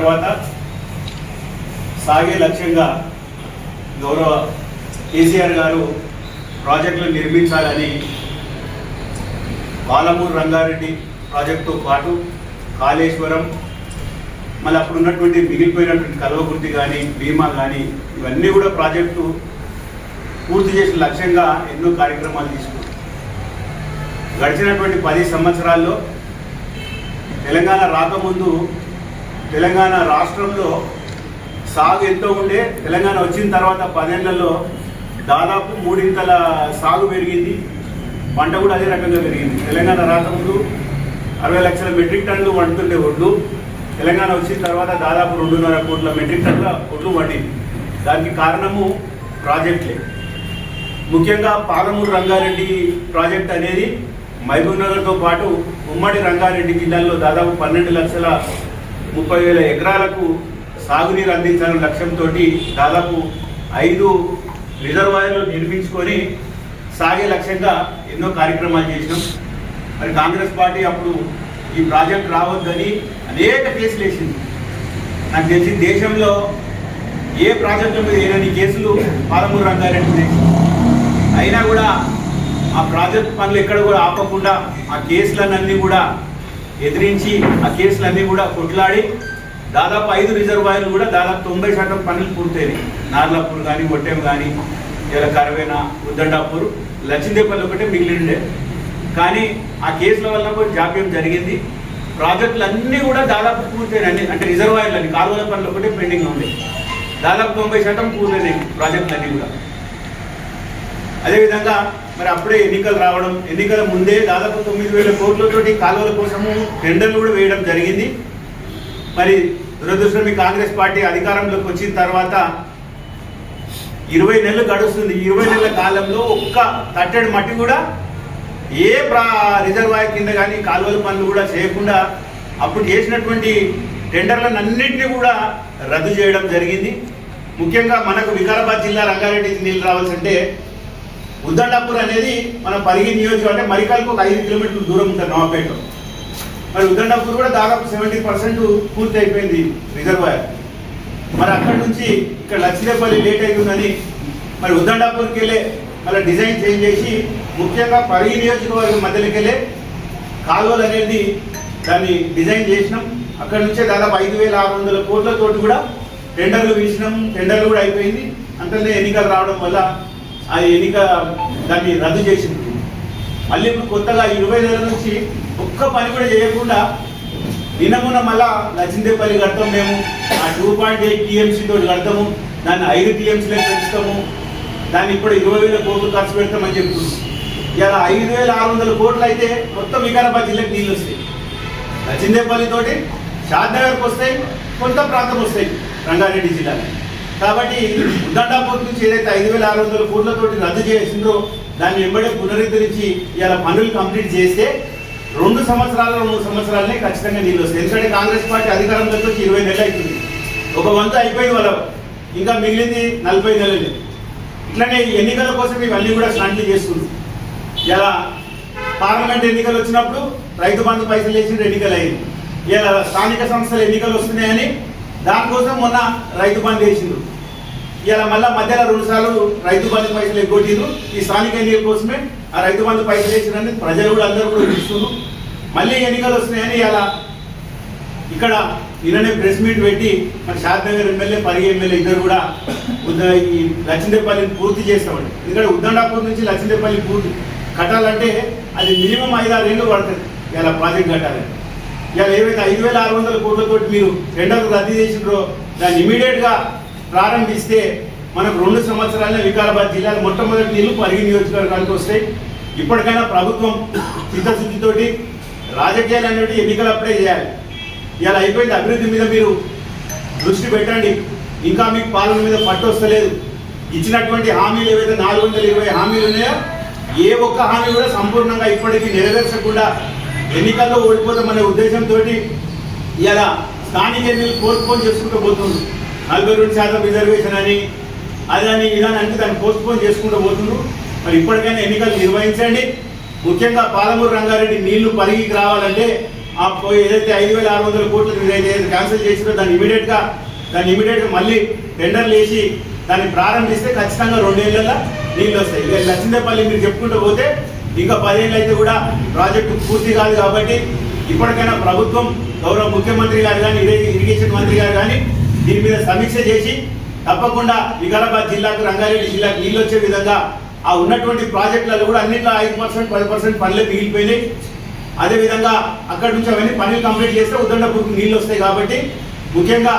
తర్వాత సాగే లక్ష్యంగా గౌరవ కేసీఆర్ గారు ప్రాజెక్టులు నిర్మించాలని బాలమూరు రంగారెడ్డి ప్రాజెక్టుతో పాటు కాళేశ్వరం మళ్ళీ అప్పుడు ఉన్నటువంటి మిగిలిపోయినటువంటి కల్వకుర్తి కానీ భీమా కానీ ఇవన్నీ కూడా ప్రాజెక్టు పూర్తి చేసిన లక్ష్యంగా ఎన్నో కార్యక్రమాలు తీసుకున్నాం. గడిచినటువంటి పది సంవత్సరాల్లో తెలంగాణ రాకముందు తెలంగాణ రాష్ట్రంలో సాగు ఎంతో ఉండే తెలంగాణ వచ్చిన తర్వాత పదేళ్ళలో దాదాపు మూడింతల సాగు పెరిగింది. పంట కూడా అదే రకంగా పెరిగింది. తెలంగాణ రాకముందు అరవై లక్షల మెట్రిక్ టన్లు వండుతుండే ఒడ్లు. తెలంగాణ వచ్చిన తర్వాత దాదాపు రెండున్నర కోట్ల మెట్రిక్ టన్నుల ఒడ్లు వండింది. దానికి కారణము ప్రాజెక్టులే. ముఖ్యంగా పాలమూరు రంగారెడ్డి ప్రాజెక్ట్ అనేది మహబూబ్ నగర్తో పాటు ఉమ్మడి రంగారెడ్డి జిల్లాలో దాదాపు పన్నెండు లక్షల ముప్పై వేల ఎకరాలకు సాగునీరు అందించాలనే లక్ష్యంతో దాదాపు ఐదు రిజర్వాయర్లు నిర్మించుకొని సాగే లక్ష్యంగా ఎన్నో కార్యక్రమాలు చేసినాం. మరి కాంగ్రెస్ పార్టీ అప్పుడు ఈ ప్రాజెక్ట్ రావద్దని అనేక కేసులు వేసింది. నాకు తెలిసి దేశంలో ఏ ప్రాజెక్టు మీద ఏనని కేసులు పాలమూరు రంగారెడ్డి అయినా కూడా ఆ ప్రాజెక్ట్ పనులు ఎక్కడ కూడా ఆపకుండా ఆ కేసులన్నీ కూడా ఎదిరించి ఆ కేసులన్నీ కూడా కొట్లాడి దాదాపు ఐదు రిజర్వాయర్లు కూడా దాదాపు తొంభై శాతం పనులు పూర్తయినాయి. నార్లాపూర్ కానీ ఒట్టెం కానీ ఇలా కరవేన ఉద్దండాపూర్ లచ్చిందేపల్లి ఒకటే మిగిలిండే. కానీ ఆ కేసుల వల్ల కూడా జాప్యం జరిగింది. ప్రాజెక్టులు అన్నీ కూడా దాదాపు పూర్తయినాయి. అంటే రిజర్వాయర్లు అన్ని కాలువల పనులు ఒకటే పెండింగ్ ఉంది దాదాపు తొంభై శాతం పూర్తయినాయి ప్రాజెక్టులు అన్నీ కూడా. అదేవిధంగా మరి అప్పుడే ఎన్నికలు రావడం ఎన్నికల ముందే దాదాపు తొమ్మిది వేల కోట్లతోటి కాలువల కోసము టెండర్లు కూడా వేయడం జరిగింది. మరి దురదృష్టం ఈ కాంగ్రెస్ పార్టీ అధికారంలోకి వచ్చిన తర్వాత ఇరవై నెలలు గడుస్తుంది. ఇరవై నెలల కాలంలో ఒక్క తట్టడి మట్టి కూడా ఏ ప్రా రిజర్వాయర్ కింద కానీ కాలువల పనులు కూడా చేయకుండా అప్పుడు చేసినటువంటి టెండర్లను అన్నింటినీ కూడా రద్దు చేయడం జరిగింది. ముఖ్యంగా మనకు వికారాబాద్ జిల్లా రంగారెడ్డి నీళ్ళు రావాల్సింటే ఉద్దండాపూర్ అనేది మన పరిగి నియోజకవర్గం అంటే మరికల్కు ఒక ఐదు కిలోమీటర్ల దూరం ఉంటుంది నవాపేట మరి ఉద్దండాపూర్ కూడా దాదాపు సెవెంటీ పర్సెంట్ పూర్తి అయిపోయింది రిజర్వాయర్ మరి అక్కడి నుంచి ఇక్కడ లక్ష్మీపల్లి లేట్ అవుతుందని మరి ఉద్దండాపూర్కి వెళ్ళే మళ్ళీ డిజైన్ చేంజ్ చేసి ముఖ్యంగా పరిగి నియోజకవర్గం మధ్యలోకి వెళ్ళే కాలువలు అనేది దాన్ని డిజైన్ చేసినాం. అక్కడ నుంచే దాదాపు ఐదు వేల ఆరు వందల కోట్లతోటి కూడా టెండర్లు వేసినాం. టెండర్లు కూడా అయిపోయింది. అంతనే ఎన్నికలు రావడం వల్ల ఆ ఎన్నిక దాన్ని రద్దు చేసింది. మళ్ళీ కొత్తగా ఇరవై నెలల నుంచి ఒక్క పని కూడా చేయకుండా నిన్నమున్న మళ్ళా లచ్చిందేపల్లి కడతాం మేము. ఆ టూ పాయింట్ ఎయిట్ టీఎంసీ తోటి కడతాము. దాన్ని ఐదు టీఎంసీలకు పెంచుతాము. దాన్ని ఇప్పుడు ఇరవై వేల కోట్లు ఖర్చు పెడతామని చెప్తున్నాం ఇలా ఐదు వేల ఆరు వందల కోట్లు అయితే మొత్తం వికారాబాద్ జిల్లాకి నీళ్ళు వస్తాయి. లచ్చిందేపల్లి తోటి షాద్నగర్కి వస్తాయి కొంత ప్రాంతం వస్తాయి. రంగారెడ్డి జిల్లాకి. కాబట్టి ఉద్దండాపూర్ నుంచి ఏదైతే ఐదు వేల ఆరు వందల కోట్లతోటి రద్దు చేసిందో దాన్ని వెంబడే పునరుద్ధరించి ఇలా పనులు కంప్లీట్ చేస్తే రెండు సంవత్సరాల మూడు సంవత్సరాలనే ఖచ్చితంగా నీళ్ళు వస్తాయి. ఎందుకంటే కాంగ్రెస్ పార్టీ అధికారంలోకి వచ్చి ఇరవై నెలలు అవుతుంది ఒక వంతు అయిపోయింది వాళ్ళ ఇంకా మిగిలింది నలభై నెలలు. ఇట్లనే ఎన్నికల కోసం ఇవన్నీ కూడా స్లాంట్లు చేస్తుంది ఇలా పార్లమెంట్ ఎన్నికలు వచ్చినప్పుడు రైతు బంధు పైసలు వేసి ఎన్నికలు అయింది ఇలా స్థానిక సంస్థల ఎన్నికలు వస్తున్నాయని దానికోసం మొన్న రైతు బంద్ వేసిండ్రు. ఇలా మళ్ళీ మధ్యలో రెండు సార్లు రైతు బంధు పైసలు ఎగ్గొట్టిండ్రు. ఈ స్థానిక ఎన్నికల కోసమే ఆ రైతు బంధు పైసలు వేసిరని ప్రజలు కూడా అందరూ కూడా చూస్తున్నారు. మళ్ళీ ఎన్నికలు వస్తున్నాయని ఇలా ఇక్కడ నిన్ననే ప్రెస్ మీట్ పెట్టి మన షాద్నగర్ ఎమ్మెల్యే పరి ఎమ్మెల్యే ఇద్దరు కూడా ఈ లచ్చిందేపల్లిని పూర్తి చేస్తామండి. ఎందుకంటే ఉద్దండాపూర్ నుంచి లచ్చిందేపల్లి పూర్తి కట్టాలంటే అది మినిమం ఐదారు ఏళ్ళు పడుతుంది. ఇలా ప్రాజెక్ట్ కట్టాలంటే. ఇలా ఏవైతే ఐదు వేల ఆరు వందల కోట్లతోటి మీరు టెండర్లు రద్దు చేసిండ్రో దాన్ని ఇమీడియట్గా ప్రారంభిస్తే మనకు రెండు సంవత్సరాలనే వికారాబాద్ జిల్లాలో మొట్టమొదటి నీళ్ళు పరిగి నియోజకవర్గానికి వస్తాయి. ఇప్పటికైనా ప్రభుత్వం చిత్తశుద్ధితోటి రాజకీయాలు అనేవి ఎన్నికలు అప్పుడే చేయాలి. ఇలా అయిపోయింది అభివృద్ధి మీద మీరు దృష్టి పెట్టండి. ఇంకా మీకు పాలన మీద పట్టు వస్తలేదు. ఇచ్చినటువంటి హామీలు ఏవైతే నాలుగు వందల ఇరవై హామీలు ఉన్నాయో ఏ ఒక్క హామీ కూడా సంపూర్ణంగా ఇప్పటికీ నెరవేర్చకుండా ఎన్నికల్లో ఓడిపోతామనే ఉద్దేశంతో ఇలా స్థానిక ఎన్నికలు పోస్ట్పోన్ చేసుకుంటూ పోతుంది నలభై రెండు శాతం రిజర్వేషన్ అని అదని ఇదని అంటే దాన్ని పోస్ట్పోన్ చేసుకుంటూ పోతున్నారు మరి ఇప్పటికైనా ఎన్నికలు నిర్వహించండి. ముఖ్యంగా పాలమూరు రంగారెడ్డి నీళ్ళు పరిగికి రావాలంటే ఆ ఏదైతే ఐదు వేల ఆరు వందల కోట్లు ఏదైతే క్యాన్సిల్ చేసినో దాన్ని ఇమీడియట్గా దాన్ని ఇమీడియట్గా మళ్ళీ టెండర్లు వేసి దాన్ని ప్రారంభిస్తే ఖచ్చితంగా రెండేళ్ళలో నీళ్ళు వస్తాయి. ఇక మీరు చెప్పుకుంటూ పోతే ఇంకా పదేళ్ళు అయితే కూడా ప్రాజెక్టు పూర్తి కాదు కాబట్టి ఇప్పటికైనా ప్రభుత్వం గౌరవ ముఖ్యమంత్రి గారు కానీ ఇరిగేషన్ మంత్రి గారు కానీ దీని మీద సమీక్ష చేసి తప్పకుండా వికారాబాద్ జిల్లాకు రంగారెడ్డి జిల్లాకు నీళ్ళు వచ్చే విధంగా ఆ ఉన్నటువంటి ప్రాజెక్టులలో కూడా అన్నింటిలో ఐదు పర్సెంట్ పది పర్సెంట్ పనులే మిగిలిపోయినాయి. అదేవిధంగా అక్కడి నుంచి అవన్నీ పనులు కంప్లీట్ చేస్తే ఉద్దండపూర్కి నీళ్ళు వస్తాయి కాబట్టి ముఖ్యంగా